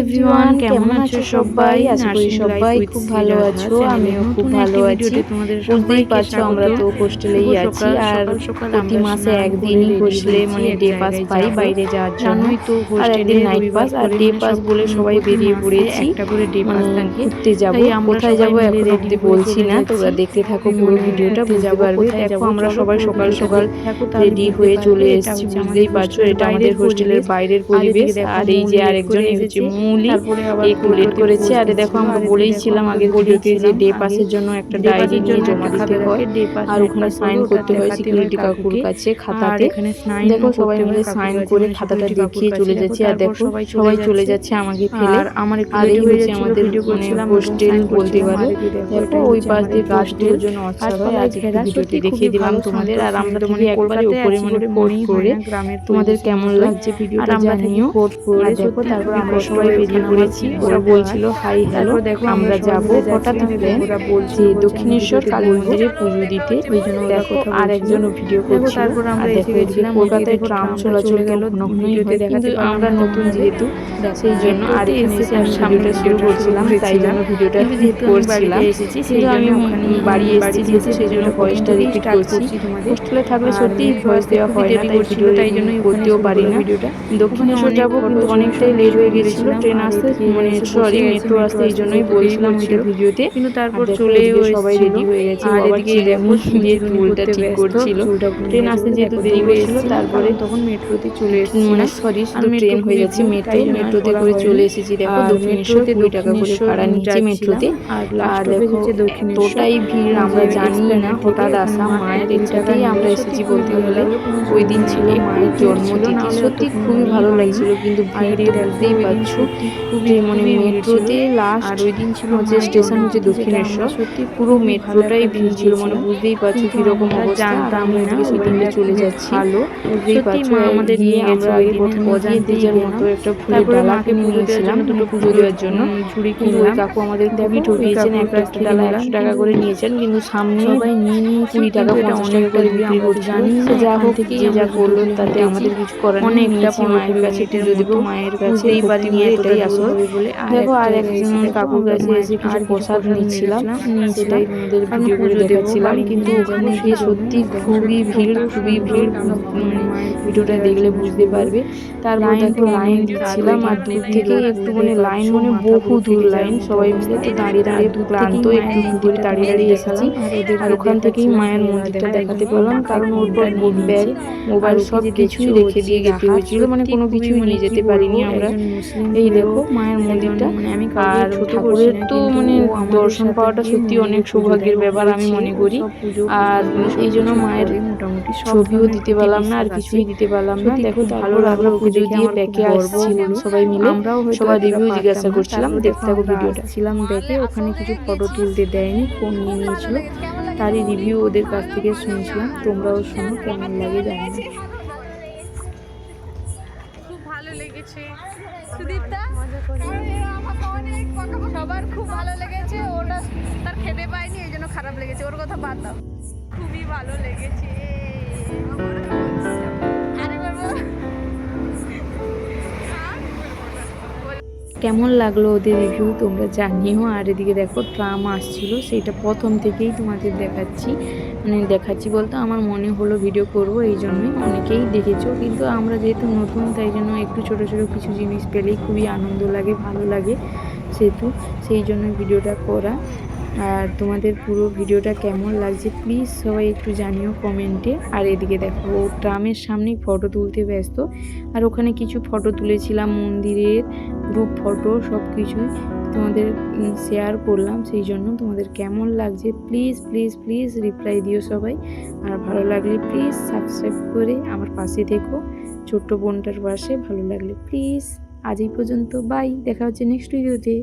Everyone কেমন আছো সবাই? আশা করি সবাই খুব ভালো আছো। আমিও খুব ভালো আছি। বুঝতেই পারছ আমরা তো হোস্টেলেই আছি। আর প্রতি মাসে একদিনই হোস্টেলে মানে ডে পাস পাই বাইরে যাওয়ার জন্য। আর একদিন নাইট পাস আর ডে পাস বলে সবাই বেরিয়ে পড়েছি। একটা করে ডে পাস মানে ঘুরতে যাব। কোথায় যাব এখন অব্দি হয়ে বলছি না। তোমরা দেখতে থাকো মানে পুরো ভিডিওটা বুঝতে পারবে। দেখো আমরা সবাই সকাল সকাল রেডি হয়ে চলে এসেছি। বুঝতেই পারছ এটা আমাদের হোস্টেলের। বাইরের পরিবেশ আর এই যে আরেকজন হচ্ছে। মৌলি কুলেট করেছে। আর দেখো আমরা। বলেইছিলাম আগে ভিডিওতে যে ডে পাসের জন্য একটা ডায়েরি নিয়ে জন্য জমা দিতে হয়। ডে পাস, আর ওখানে সাইন করতে হয় সিকিউরিটি কাকুর কাছে খাতাতে। দেখো সবাই মিলে সাইন করে খাতাটা দেখিয়ে চলে যাচ্ছি। আর দেখো সবাই চলে যাচ্ছে। আমাকে ফেলে। আর আমার একটু হয়ে হচ্ছে যাচ্ছিল, আমাদের ভিডিও মানে হোস্টেল বলতে পারো। দেখো, ওই পাশ দিয়ে গাছ জন্য অচ্ছা হয় আজকে ঘেরা, ভিডিওটি দেখিয়ে দিলাম তোমাদের। আর আমরা থেকে একবারে উপরে মানে হয় করে তোমাদের কেমন লাগছে ভিডিওটা আর আমরা থাকি জানিও কোট পরে, দেখো তারপর আমরা সবাই বেরিয়ে পড়েছি ওরা বলছিল হাই হ্যালো দেখো আমরা যাব। হঠাৎ ওরা যে বলছে দক্ষিণেশ্বর কালী মন্দিরে পুজো দিতে ওই জন্য দেখো আর। একজনও ভিডিও করছিল। তারপর আমরা আর দেখো এদিকে গেছিলাম, কলকাতায় ট্রাম চলাচল গেল, ভিডিওতে দেখাতে আমরা নতুন যেহেতু সেই জন্য আর এসে আমি ভিডিওটা শুরু ভিডিওটা করছিলাম তাই জন্য ভিডিওটা করছিলাম। এসেছি, সেই কিন্তু আমি বাড়ি এসেছি যেহেতু সেই জন্য ভয়েসটা রিপিট করছি। হোস্টেলে থাকলে আর সত্যিই ভয়েস দেওয়া হয় না তাই করছিল, ভিডিও তাই জন্য করতেও পারি না ভিডিওটা। দক্ষিণেশ্বর যাব কিন্তু অনেকটাই লেট হয়ে গেছিল ট্রেন আসতে মানে সরি মেট্রো আসতে এই জন্যই বলছিলাম ওইটা ভিডিওতে। কিন্তু তারপর চলেও সবাই রেডি হয়ে গেছে আর এদিকে দেখো দিয়ে চুলটা ঠিক করছিল। ট্রেন আসতে যেহেতু দেরি হয়েছিল তারপরে তখন মেট্রোতে চলে এসেছি মানে সরি শুধু ট্রেন হয়ে যাচ্ছে মেট্রো মেট্রোতে করে চলে এসেছি দেখো দক্ষিণেশ্বর মেট্রোতে কুড়ি টাকা করে ভাড়া নিচ্ছে মেট্রোতে। আর দেখো হচ্ছে ভিড় আমরা যে জানি না হঠাৎ আসা মায়ের ইচ্ছাতেই আমরা এসেছি বলতে গেলে। ওই দিন ছিল মায়ের নাহলে সত্যি খুবই ভালো লাগছিল কিন্তু ভিড় এর বুঝতেই যে মানে মেট্রোতে লাস্ট আর ওই দিন ছিল মায়ের স্টেশন হচ্ছে দক্ষিণেশ্বর সত্যি পুরো মেট্রোটাই ভিড় ছিল মানে। বুঝতেই পারছ কীরকম অবস্থা জানতাম না ওই দিনটা চলে যাচ্ছি ভালো। বুঝতেই পারছ আমাদের নিয়ে আমরা গেছে, ওই প্রথমে নিজের গেলাম। মতো একটা ফুলের ডালা কিনে নিয়েছিলাম দুটো পুজো দেওয়ার জন্য ঝুড়ি কিনলাম। কাকু আমাদের খুবই ঠকিয়েছেন একটা একটা ডালা একশো টাকা করে নিয়েছেন কিন্তু সামনে সবাই নিয়ে নিয়েছি, কুড়ি টাকা পঞ্চাশ অনেক টাকা করে করে বিক্রি করছিল জানি যা হোক যে যা করল তাতে আমাদের কিছু করার অনেকটা পনেরো মায়ের কাছে দেবো মতো। মায়ের কাছে ভক্তি পারিনি নিয়ে এটাই আসল। আর দেখো আর একটা একজন কাকুর কাছে এসে কিছু প্রসাদ নিচ্ছিলাম সেটাই কারণ ভিডিও করে দেখাচ্ছিলাম। কিন্তু ওখানে গিয়ে সত্যি খুবই ভিড় খুবই ভিড় মানে ভিডিওটা দেখলে বুঝতে পারবে। তারপর লাইন দেখো তো লাইন দিচ্ছিলাম আর দূর থেকে একটু মানে লাইন মানে বহু দূর লাইন সবাই মিলে তো দাঁড়িয়ে দাঁড়িয়ে দূর ক্লান্ত একটু ঘুরে তাড়িয়ে দাঁড়িয়ে এসেছি আর ওখান থেকেই মায়ের মন্দিরটা দেখাতে পারলাম কারণ ওর পর ব্যাগ মোবাইল সব কিছুই রেখে দিয়ে যেতে হয়েছিল মানে কোনো কিছুই নিয়ে যেতে পারিনি আমরা মুসলিম এই দেখো মায়ের মন্দিরটা। মানে আর ঠাকুরের তো মানে দর্শন পাওয়াটা সত্যি অনেক সৌভাগ্যের ব্যাপার আমি মনে করি। আর এই জন্য মায়ের মোটামুটি ছবিও দিতে পারলাম না আর কিছুই দিতে পারলাম না। দেখো ভালো লাগল পুজো দিয়ে ব্যাকে আসছিলাম সবাই মিলে। আমরাও সবাই রিভিউ জিজ্ঞাসা করছিলাম দেখতে থাকো ভিডিওটা। আসছিলাম ব্যাগে ওখানে কিছু ফটো তুলতে দেয়নি ফোন নিয়ে নিয়েছিল। তারই রিভিউ ওদের কাছ থেকে শুনছিলাম তোমরাও শোনো কেমন লাগে জানি লেগেছে সুদীপদা সবার খুব ভালো লেগেছে, ওটা তার খেতে পায়নি এই জন্য খারাপ লেগেছে, ওর কথা বাদ দাও। খুবই ভালো লেগেছে। কেমন লাগল ওদের রিভিউ তোমরা জানিও। আর এদিকে দেখো, ট্রাম আসছিল। সেটা প্রথম থেকেই তোমাদের দেখাচ্ছি। মানে দেখাচ্ছি বলতে আমার মনে হলো ভিডিও করব, এই জন্যই অনেকেই দেখেছ। কিন্তু আমরা যেহেতু নতুন, তাই জন্য একটু ছোট ছোট কিছু জিনিস পেলেই খুবই আনন্দ লাগে, ভালো লাগে সেহেতু। সেই জন্য ভিডিওটা করা। আর তোমাদের পুরো ভিডিওটা কেমন লাগছে প্লিজ সবাই একটু জানিও কমেন্টে আর এদিকে দেখো ট্রামের সামনেই ফটো তুলতে ব্যস্ত। আর ওখানে কিছু ফটো তুলেছিলাম মন্দিরের গ্রুপ ফটো সব কিছুই তোমাদের শেয়ার করলাম। সেই জন্য তোমাদের কেমন লাগছে প্লিজ প্লিজ প্লিজ রিপ্লাই দিও সবাই। আর ভালো লাগলে প্লিজ সাবস্ক্রাইব করে আমার পাশে দেখো ছোট্ট বোনটার পাশে ভালো লাগলে প্লিজ আজ এই পর্যন্ত বাই দেখা হচ্ছে নেক্সট ভিডিওতে